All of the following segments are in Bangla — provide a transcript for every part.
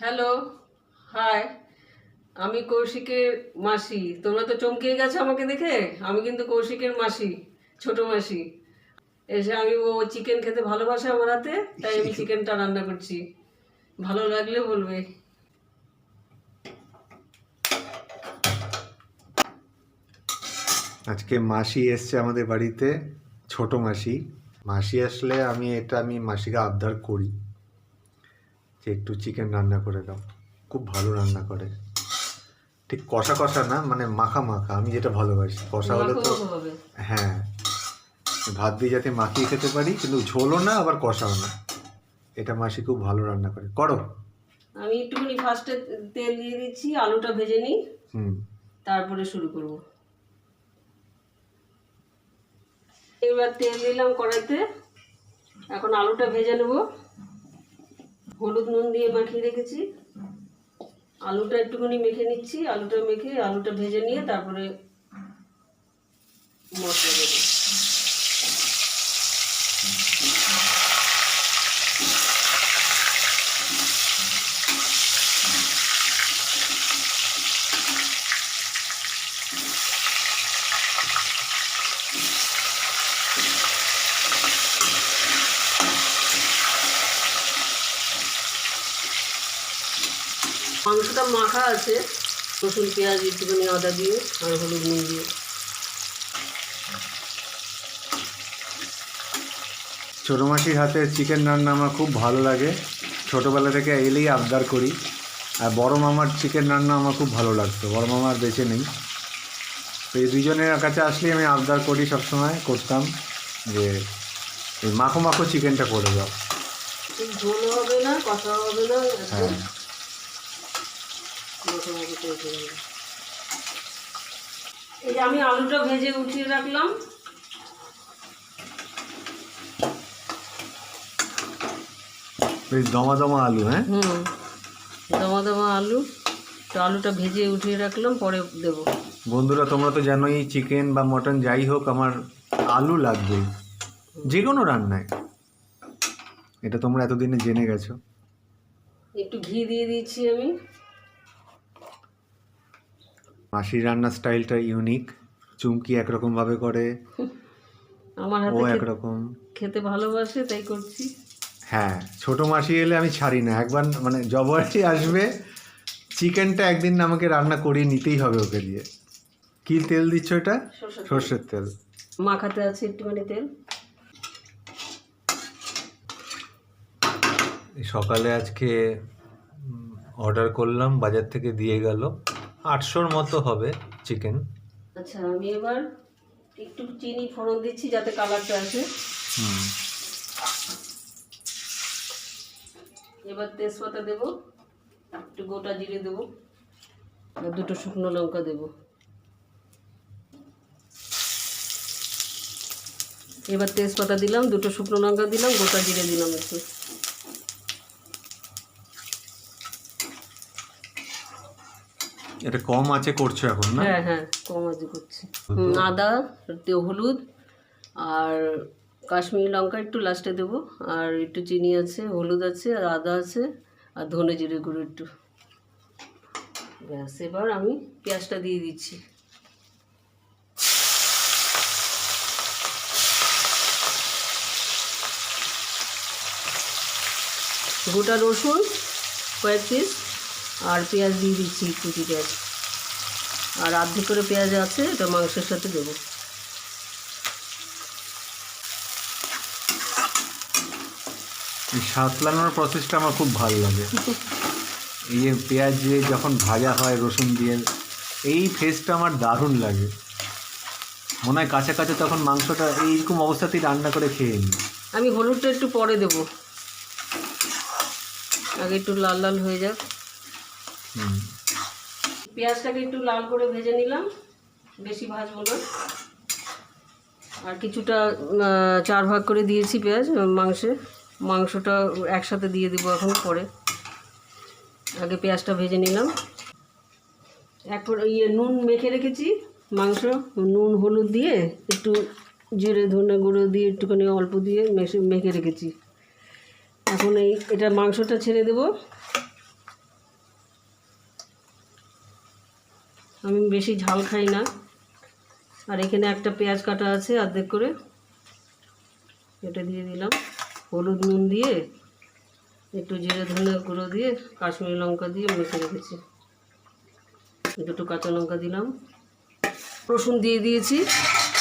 হ্যালো হাই আমি কৌশিকের মাসি। তোমরা তো চমকে গেছো আমাকে দেখে? আমি কিন্তু কৌশিকের মাসি, ছোট মাসি। এসে আমি ও চিকেন খেতে ভালোবাসে আমার হাতে, তাই আমি চিকেনটা রান্না করছি। ভালো লাগলে বলবে। আজকে মাসি এসছে আমাদের বাড়িতে, ছোট মাসি। মাসি আসলে আমি, এটা আমি মাসিকে আবদার করি। যে একটু চিকেন রান্না করে দাও। খুব ভালো রান্না করে। ঠিক কষা কষা না মানে মাখা মাখা আমি যেটা ভালোবাসি। কষা হলে তো হ্যাঁ। ভাত দিয়ে যাতে মাখিয়ে খেতে পারি কিন্তু ঝোলও না আবার কষাও না। এটা মাসি খুব ভালো রান্না করে। করো। আমি একটুখানি ফার্স্টে তেল দিয়ে দিচ্ছি আলুটা ভেজে নিই। হুম। তারপরে শুরু করব। এবার তেল দিলাম কড়াইতে। এখন আলুটা ভেজে নেব। হলুদ নুন দিয়ে মাখিয়ে রেখেছি। আলুটা একটুখানি মেখে নিচ্ছি। আলুটা মেখে আলুটা ভেজে নিয়ে তারপরে মশলা দেবো মাংসটা মাখা আছে। রসুন পেঁয়াজ একটুখানি আদা দিয়ে আর হলুদ নুন দিয়ে। ছোটো মাসির হাতে চিকেন রান্না আমার খুব ভালো লাগে। ছোটোবেলা থেকে এলেই আবদার করি। আর বড় মামার চিকেন রান্না আমার খুব ভালো লাগতো। বড় মামার বেঁচে নেই। তো এই দুজনের কাছে আসলেই আমি আবদার করি সবসময় করতাম যে এই মাখো মাখো চিকেনটা করে দাও। ঝোল হবে না কষা হবে না একদম। মোটামুটি করে দেবো। এই যে আমি আলুটা ভেজে উঠিয়ে রাখলাম। বেশ দমা দমা আলু হ্যাঁ? হুম দমা দমা আলু। তো আলুটা ভেজে উঠিয়ে রাখলাম পরে দেবো। বন্ধুরা তোমরা তো জানোই চিকেন বা মটন যাই হোক আমার আলু লাগবে। যে কোনো রান্নায়। এটা তোমরা এতদিনে জেনে গেছো। একটু ঘি দিয়ে দিচ্ছি আমি। মাসির রান্নার স্টাইলটা ইউনিক চুমকি একরকমভাবে করে আমার ও একরকম। খেতে ভালোবাসে তাই করছি। হ্যাঁ ছোট মাসি এলে আমি ছাড়ি না। একবার মানে জবরদস্তি আসবে চিকেনটা একদিন আমাকে রান্না করিয়ে নিতেই হবে ওকে দিয়ে। কি তেল দিচ্ছ এটা? সরষের তেল। সর্ষের তেল। মাখাতে আছে একটুখানি তেল। সকালে আজকে অর্ডার করলাম বাজার থেকে দিয়ে গেল। আটশোর মতো হবে চিকেন আচ্ছা আমি এবার একটু চিনি ফোড়ন দিচ্ছি যাতে কালারটা আসে। এবার তেজপাতা দেবো একটু গোটা জিরে দেবো আর দুটো শুকনো লঙ্কা দেবো। এবার তেজপাতা দিলাম দুটো শুকনো লঙ্কা দিলাম গোটা জিরে দিলাম একটু। এটা কম আছে করছ এখন, না? হ্যাঁ হ্যাঁ কম আজ করছি। আদা হলুদ, আর কাশ্মীরি লঙ্কা একটু লাস্টে দেবো। আর একটু চিনি আছে, হলুদ আছে, আর আদা আছে, আর ধনে জিরে গুঁড়ো একটু। ব্যাস, এবার আমি পেঁয়াজটা দিয়ে দিচ্ছি। গোটা রসুন কয়েক পিস আর পেঁয়াজ দিয়ে দিচ্ছি কুচি পেঁয়াজ। আর আর্ধেক করে পেঁয়াজ আছে এটা মাংসের সাথে দেবো। সাতলানোর প্রসেসটা আমার খুব ভালো লাগে। এই যে পেঁয়াজ দিয়ে যখন ভাজা হয় রসুন দিয়ে এই ফেসটা আমার দারুণ লাগে। মনে হয় কাছে কাছে তখন মাংসটা এইরকম অবস্থাতেই রান্না করে খেয়ে নিই। আমি হলুদটা একটু পরে দেব। আগে একটু লাল লাল হয়ে যাক। পেঁয়াজটাকে একটু লাল করে ভেজে নিলাম, বেশি ভাজবো না। আর কিছুটা চার ভাগ করে দিয়েছি পেঁয়াজ মাংসে। মাংসটা একসাথে দিয়ে দেবো এখন পরে। আগে পেঁয়াজটা ভেজে নিলাম। এরপর ইয়ে নুন মেখে রেখেছি মাংস। নুন, হলুদ দিয়ে একটু জিরে, ধনে গুঁড়ো দিয়ে একটুখানি অল্প দিয়ে মেখে রেখেছি। এখন এই, এটা মাংসটা ছেড়ে দেবো। আমি বেশি ঝাল খাই না। আর এখানে একটা পেঁয়াজ কাটা আছে অর্ধেক করে। এটা দিয়ে দিলাম। হলুদ নুন দিয়ে, একটু জিরে ধনে গুঁড়ো দিয়ে, কাশ্মীরি লঙ্কা দিয়ে মেখে রেখেছি। দুটো কাঁচা লঙ্কা দিলাম। রসুন দিয়ে দিয়েছি,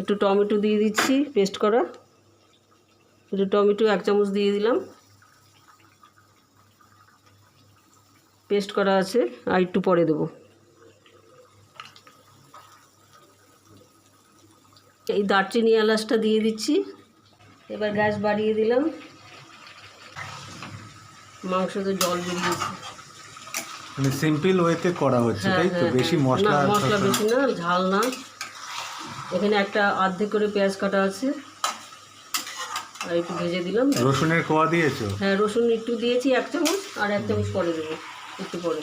একটু টমেটো দিয়ে দিচ্ছি পেস্ট করা। একটু টমেটো এক চামচ দিয়ে দিলাম। পেস্ট করা আছে, আর একটু পরে দেবো। এই দারচিনি এলাচটা দিয়ে দিচ্ছি। এবার গ্যাস বাড়িয়ে দিলাম। মাংস তো জল বেরিয়েছে। মানে সিম্পল ওয়েতে করা হচ্ছে হ্যাঁ, তাই তো? হ্যাঁ, বেশি হ্যাঁ। মশলা না মশলা বেশি না ঝাল না। এখানে একটা অর্ধেক করে পেঁয়াজ কাটা আছে। আর একটু ভেজে দিলাম। রসুনের কোয়া দিয়েছ? হ্যাঁ রসুন একটু দিয়েছি এক চামচ আর এক চামচ পরে দেবো একটু পরে।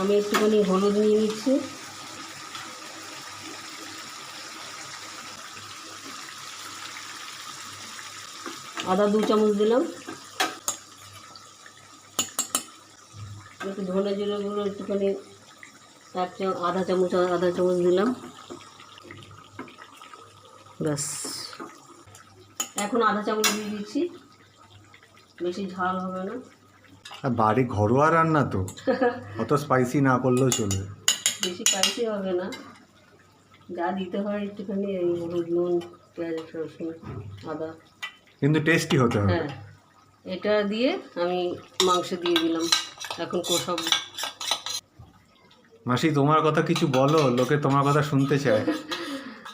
আমি একটুখানি হলুদ নিয়ে নিচ্ছি। আদা দু চামচ দিলাম। একটু ধনে জিরে গুঁড়ো একটুখানি এক চামচ আধা চামচ আধা চামচ দিলাম। ব্যাস। এখন আধা চামচ দিয়ে দিচ্ছি। বেশি ঝাল হবে না। আর বাড়ি ঘরোয়া রান্না তো। অত স্পাইসি না করলেও চলবে বেশি স্পাইসি হবে না। যা দিতে হয় একটুখানি এই হলুদ নুন পেঁয়াজ রসুন আদা। কিন্তু টেস্টি হতে হবে। হ্যাঁ এটা দিয়ে আমি মাংস দিয়ে দিলাম। এখন কষাবো। মাসি তোমার কথা কিছু বলো লোকে তোমার কথা শুনতে চায়।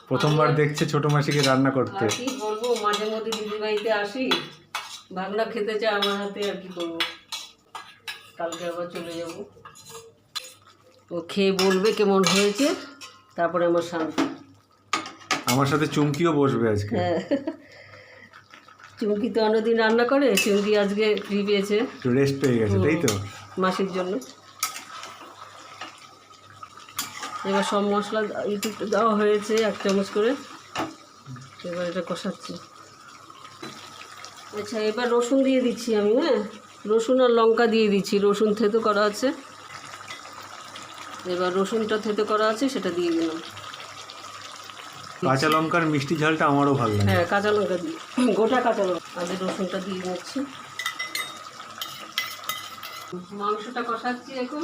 প্রথমবার দেখছে ছোট মাসিকে রান্না করতে। কি বলব মাঝে মধ্যে দিদি বাড়িতে আসি ভাগনা খেতে চায় আমার হাতে আর কি করব? কালকে আবার চলে যাব। ও খেয়ে বলবে কেমন হয়েছে তারপরে আমার শান্তি আমার সাথে চুমকিও বসবে আজকে। হ্যাঁ। চুমকি তো অন্যদিন রান্না করে চুমকি আজকে ফ্রি পেয়েছে রেস্ট পেয়ে গেছে তাই তো? মাসির জন্য। এবার সব মশলা একটু দেওয়া হয়েছে এক চামচ করে। এবার এটা কষাচ্ছি। আচ্ছা এবার রসুন দিয়ে দিচ্ছি আমি হ্যাঁ? রসুন আর লঙ্কা দিয়ে দিচ্ছি রসুন থেতো করা আছে। এবার রসুনটা থেতো করা আছে সেটা দিয়ে দিলাম। কাঁচা লঙ্কার মিষ্টি ঝালটা আমারও ভালো লাগে। হ্যাঁ কাঁচা লঙ্কা দিই গোটা কাঁচা লঙ্কা। আগে রসুনটা দিয়ে নিচ্ছি মাংসটা কষাচ্ছি এখন।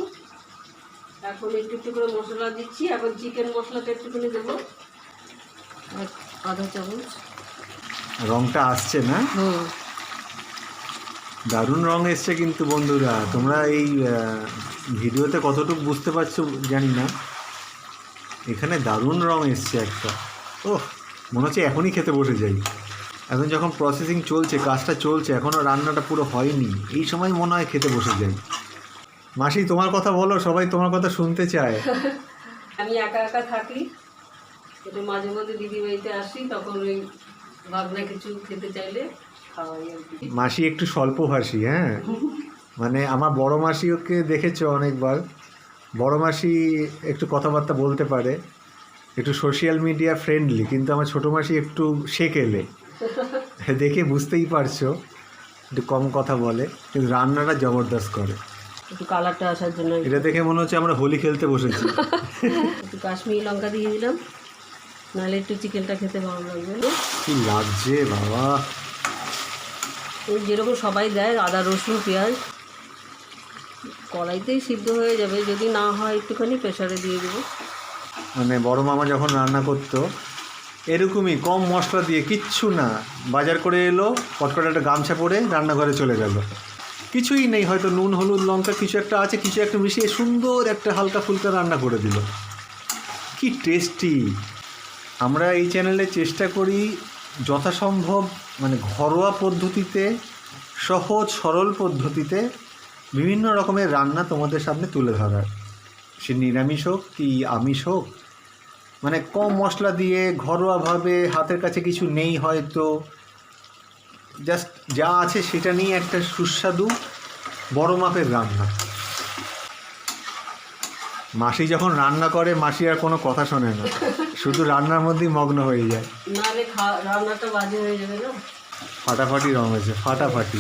এখন একটু একটু করে মশলা দিচ্ছি। এখন চিকেন মশলাটা একটুখানি দেবো। আধা চামচ। রংটা আসছে না? দারুণ রং এসছে কিন্তু বন্ধুরা। তোমরা এই ভিডিওতে কতটুকু বুঝতে পারছ জানি না। এখানে দারুণ রং এসছে একটা। ওহ মনে হচ্ছে এখনই খেতে বসে যাই। এখন যখন প্রসেসিং চলছে কাজটা চলছে এখনও রান্নাটা পুরো হয়নি। এই সময় মনে হয় খেতে বসে যাই। মাসি তোমার কথা বলো সবাই তোমার কথা শুনতে চায়। আমি একা একা থাকি। একটু মাঝে মধ্যে দিদি বাড়িতে আসি তখন ওই ভাবনা কিছু খেতে চাইলে খাওয়াই আর কি। মাসি একটু স্বল্পভাষী হ্যাঁ? মানে আমার বড় মাসি ওকে দেখেছ অনেকবার। বড় মাসি একটু কথাবার্তা বলতে পারে। একটু সোশ্যাল মিডিয়া ফ্রেন্ডলি কিন্তু আমার ছোটো মাসি একটু সেকেলে। দেখে বুঝতেই পারছ একটু কম কথা বলে কিন্তু রান্নাটা জবরদস্ত করে। একটু কালারটা আসার জন্য এটা দেখে মনে হচ্ছে আমরা হোলি খেলতে বসেছি। একটু কাশ্মীরি লঙ্কা দিয়ে দিলাম। নাহলে একটু চিকেনটা খেতে ভালো লাগবে। কি লাগছে বাবা। ওই যেরকম সবাই দেয় আদা রসুন পেঁয়াজ। কড়াইতেই সিদ্ধ হয়ে যাবে। যদি না হয় একটুখানি প্রেশারে দিয়ে দেবো। মানে বড় মামা যখন রান্না করতো, এরকমই কম মশলা দিয়ে কিচ্ছু না, বাজার করে এলো কটকটা একটা গামছা পরে রান্নাঘরে চলে গেল। কিছুই নেই, হয়তো নুন, হলুদ, লঙ্কা কিছু একটা আছে, কিছু একটা মিশিয়ে সুন্দর একটা হালকা ফুলকা রান্না করে দিল। কি টেস্টি! আমরা এই চ্যানেলে চেষ্টা করি যথাসম্ভব মানে ঘরোয়া পদ্ধতিতে, সহজ, সরল পদ্ধতিতে বিভিন্ন রকমের রান্না তোমাদের সামনে তুলে ধরার। সে নিরামিষ হোক কি আমিষ হোক মানে কম মশলা দিয়ে ঘরোয়াভাবে হাতের কাছে কিছু নেই হয়তো। জাস্ট যা আছে সেটা নিয়ে একটা সুস্বাদু বড় মাপের রান্না। মাসি যখন রান্না করে মাসি আর কোনো কথা শোনে না। শুধু রান্নার মধ্যেই মগ্ন হয়ে যায়। রান্নাটা বাজে হয়ে যাবে না? ফাটাফাটি রং হয়েছে ফাটাফাটি।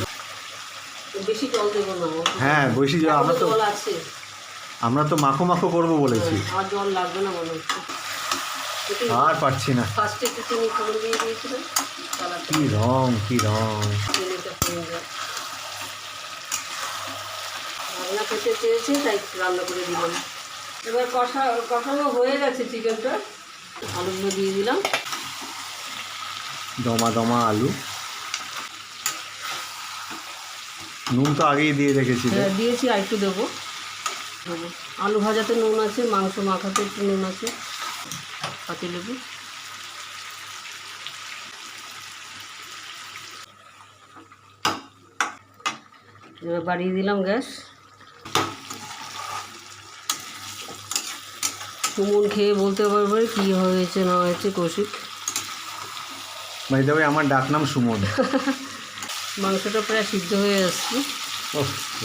হ্যাঁ বেশি জল আমরা তো আমরা তো মাখো মাখো করব বলেছি। হ্যাঁ, আর জল লাগবে না মনে হচ্ছে। আর পারছি না। ফার্স্টে একটু চিনি ফোড়ন দিয়ে দিয়েছিলাম কালারটা কি রং কি রং। রান্না করতে চেয়েছে তাই রান্না করে দিলাম। এবার কষা কষানো হয়ে গেছে চিকেনটা। আলুগুলো দিয়ে দিলাম। দমা দমা আলু। নুন তো আগেই দিয়ে রেখেছিলে হ্যাঁ দিয়েছি আর একটু দেবো। আলু ভাজাতে নুন আছে মাংস মাখাতে একটু নুন আছে। পাতি লেবু এবার বাড়িয়ে দিলাম গ্যাস। সুমন খেয়ে বলতে পারবে কি হয়েছে না হয়েছে কৌশিক। মানে তবে আমার ডাকনাম সুমন। মাংসটা প্রায় সিদ্ধ হয়ে আসছে। ও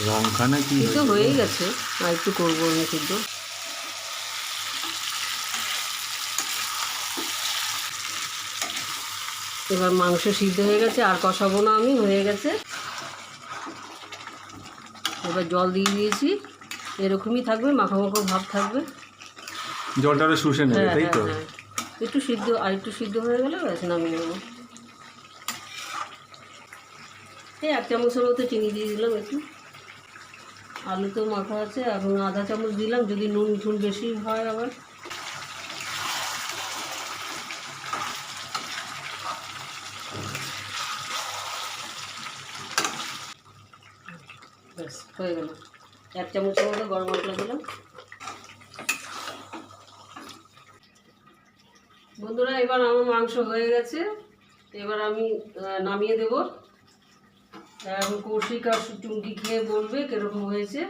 রংখানা কি সিদ্ধ হয়েই গেছে। আর একটু করব আমি সিদ্ধ। এবার মাংস সিদ্ধ হয়ে গেছে আর কষাবো না আমি হয়ে গেছে। এবার জল দিয়ে দিয়েছি এরকমই থাকবে মাখো মাখো ভাব থাকবে। জলটা শুষে নেবে হ্যাঁ তাই হ্যাঁ তো? হ্যাঁ। একটু সিদ্ধ আর একটু সিদ্ধ হয়ে গেলে ব্যাস নামিয়ে নেব। এই এক চামচের মতো চিনি দিয়ে দিলাম একটু। আলু তো মাখা আছে এখন আধা চামচ দিলাম যদি নুন টুন বেশি হয় আবার ব্যাস হয়ে গেল। এক চামচের মতো গরম মশলা দিলাম। বন্ধুরা এবার আমার মাংস হয়ে গেছে। এবার আমি আহ, নামিয়ে দেব। এখন কৌশিক আর চুমকি খেয়ে বলবে কীরকম হয়েছে।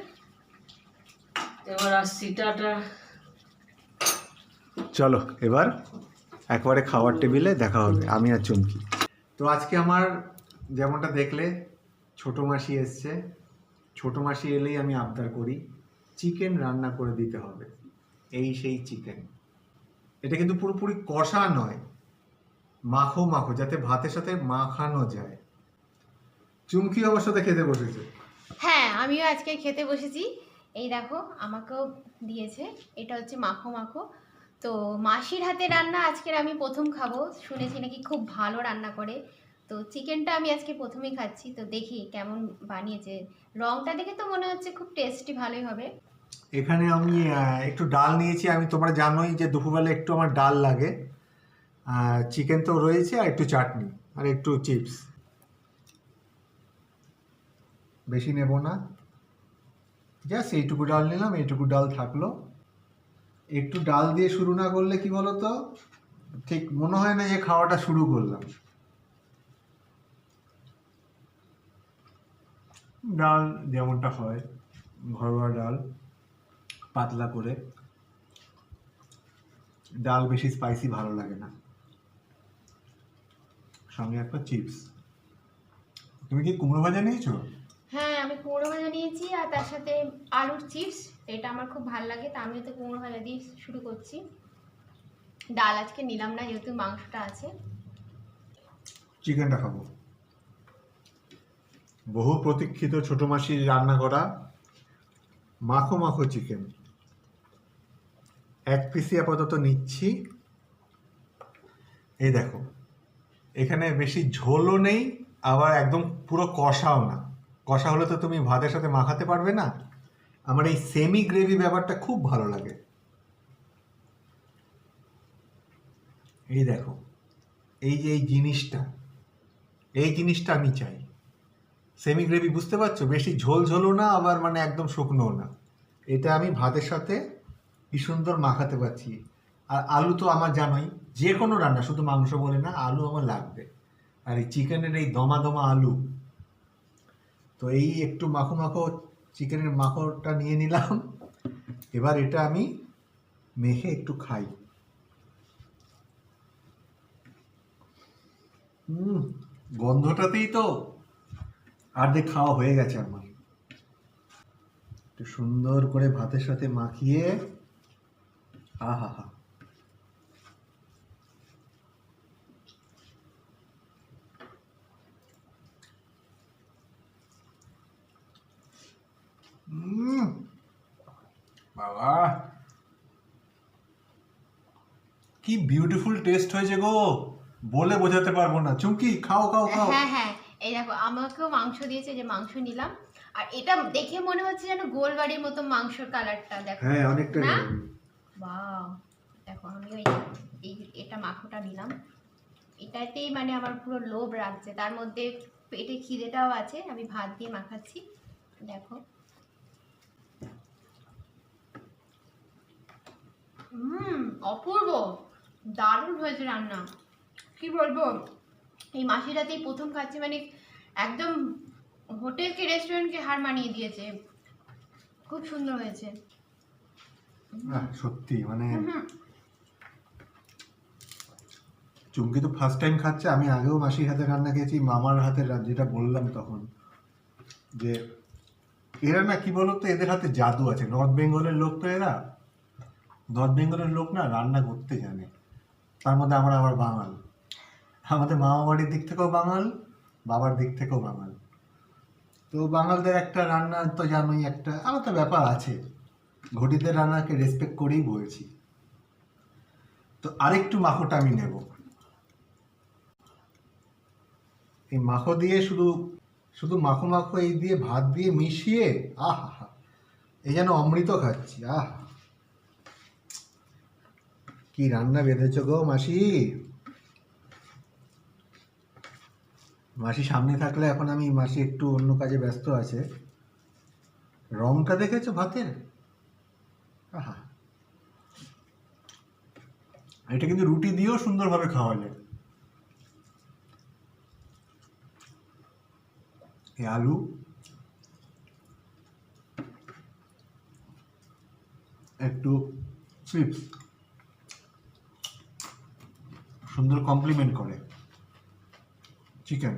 এবার আসছি টাটা। চলো এবার একবারে খাওয়ার টেবিলে দেখা হবে আমি আর চুমকি তো আজকে আমার যেমনটা দেখলে ছোট মাসি এসছে। ছোট মাসি এলেই আমি আবদার করি, চিকেন রান্না করে দিতে হবে। এই সেই চিকেন। এটা কিন্তু পুরোপুরি কষা নয়, মাখো মাখো, যাতে ভাতের সাথে মাখানো যায়। চুমকি অবশ্য তো খেতে বসেছে। হ্যাঁ আমিও আজকে খেতে বসেছি। এই দেখো, আমাকেও দিয়েছে। এটা হচ্ছে মাখো মাখো। তো মাসির হাতে রান্না আজকের আমি প্রথম খাব। শুনেছি নাকি খুব ভালো রান্না করে। তো চিকেনটা আমি আজকে প্রথমেই খাচ্ছি, তো দেখি কেমন বানিয়েছে। রংটা দেখে তো মনে হচ্ছে খুব টেস্টি ভালোই হবে। এখানে আমি একটু ডাল নিয়েছি। আমি, তোমরা জানোই যে দুপুরবেলা একটু আমার ডাল লাগে। চিকেন তো রয়েছে আর একটু চাটনি আর একটু চিপস। বেশি নেব না। জাস্ট এইটুকু ডাল নিলাম, এইটুকু ডাল থাকল। একটু ডাল দিয়ে শুরু না করলে কি বলো তো ঠিক মনে হয় না যে খাওয়াটা শুরু করলাম। ডাল যেমনটা হয় ঘরোয়া ডাল পাতলা করে। ডাল বেশি স্পাইসি ভালো লাগে না। সঙ্গে একটা চিপস তুমি কি কুমড়ো ভাজা নিয়েছো? হ্যাঁ আমি কুমড়ো ভাজা নিয়েছি আর তার সাথে আলুর চিপস এটা আমার খুব ভালো লাগে তা আমিও তো কুমড়ো ভাজা দিয়ে শুরু করছি। ডাল আজকে নিলাম না যেহেতু মাংসটা আছে। চিকেনটা খাব। বহু প্রতীক্ষিত ছোট মাসির রান্না করা মাখো মাখো চিকেন। এক পিসি আপাতত নিচ্ছি। এই দেখো, এখানে বেশি ঝোলও নেই, আবার একদম পুরো কষাও না। কষা হলে তো তুমি ভাতের সাথে মাখাতে পারবে না। আমার এই সেমি গ্রেভি ব্যাপারটা খুব ভালো লাগে। এই দেখো, এই যে এই জিনিসটা এই জিনিসটা আমি চাই। সেমি গ্রেভি বুঝতে পারছ? বেশি ঝোল ঝোলও না, আবার মানে একদম শুকনোও না। এটা আমি ভাতের সাথে কি সুন্দর মাখাতে পারছি। আর আলু তো আমার জানোই, যে কোনো রান্না, শুধু মাংস বলে না, আলু আমার লাগবে। আর এই চিকেনের এই দমা দমা আলু, তো এই একটু মাখো মাখো চিকেনের মাখোটা নিয়ে নিলাম। এবার এটা আমি মেখে একটু খাই। গন্ধটাতেই তো আর্ধেক খাওয়া হয়ে গেছে আমার। একটু সুন্দর করে ভাতের সাথে মাখিয়ে আহা হা বাবা। কি বিউটিফুল টেস্ট হয়েছে গো। বলে বোঝাতে পারব না। চুমকি, খাও খাও খাও। হ্যাঁ হ্যাঁ এই দেখো আমাকেও মাংস দিয়েছে যে মাংস নিলাম। আর এটা দেখে মনে হচ্ছে যেন গোলবাড়ির মতো মাংসর কালারটা দেখো। হ্যাঁ অনেকটা না? বাহ দেখো আমি ওই এই এটা মাখোটা নিলাম। এটাতেই মানে আমার পুরো লোভ রাখছে তার মধ্যে পেটে খিদেটাও আছে আমি ভাত দিয়ে মাখাচ্ছি। দেখো। হুম অপূর্ব। দারুণ হয়েছে রান্না। কি বলব? এই মাসিরাতেই প্রথম খাচ্ছি মানে একদম হোটেলকে রেস্টুরেন্টকে হার মানিয়ে দিয়েছে। খুব সুন্দর হয়েছে। সত্যি মানে চুমকি তো ফার্স্ট টাইম খাচ্ছে আমি আগেও মাসির হাতে রান্না খেয়েছি মামার হাতে যেটা বললাম তখন যে এরা না কি বলতো এদের হাতে জাদু আছে। নর্থ বেঙ্গলের লোক তো এরা নর্থ বেঙ্গলের লোক না রান্না করতে জানে। তার মধ্যে আমরা আবার বাঙাল। আমাদের মামা বাড়ির দিক থেকেও বাঙাল, বাবার দিক থেকেও বাঙাল। তো বাঙালদের একটা রান্না তো জানোই, একটা আলাদা ব্যাপার আছে। ঘটিদের রান্নাকে রেসপেক্ট করেই বলছি। তো আরেকটু মাখোটা আমি নেব। এই মাখো দিয়ে শুধু শুধু মাখো মাখো এই দিয়ে ভাত দিয়ে মিশিয়ে, আহা এই যেন অমৃত খাচ্ছি, আহ কি রান্না বেঁধেছ গো মাসি? মাসি সামনে থাকলে এখন আমি মাসি একটু অন্য কাজে ব্যস্ত আছে। রংটা দেখেছ ভাতের? আহা। এটা কিন্তু রুটি দিয়েও সুন্দরভাবে খাওয়া যায় আলু। একটু চিপস। সুন্দর কমপ্লিমেন্ট করে। চিকেন।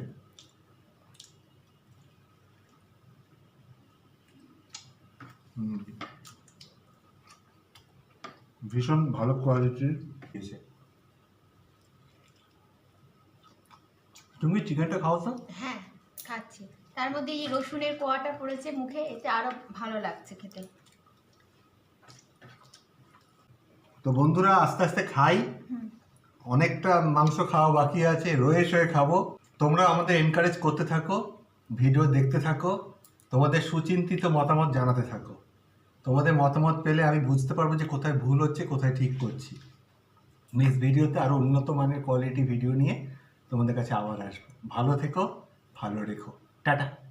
ভীষণ ভালো কোয়ালিটির দিয়েছে তুমি চিকেনটা খাও তো? হ্যাঁ খাচ্ছি। তার মধ্যে এই রসুনের কোয়াটা পড়েছে মুখে এতে আরও ভালো লাগছে খেতে। তো বন্ধুরা আস্তে আস্তে খাই। হুম। অনেকটা মাংস খাওয়া বাকি আছে রয়ে শয়ে খাব। তোমরা আমাদের এনকারেজ করতে থাকো ভিডিও দেখতে থাকো, তোমাদের সুচিন্তিত মতামত জানাতে থাকো। তোমাদের মতামত পেলে আমি বুঝতে পারব যে কোথায় ভুল হচ্ছে, কোথায় ঠিক করছি। নেক্সট ভিডিওতে আরও উন্নত মানের কোয়ালিটি ভিডিও নিয়ে তোমাদের কাছে আবার আসব। ভালো থেকো, ভালো রেখো। টাটা।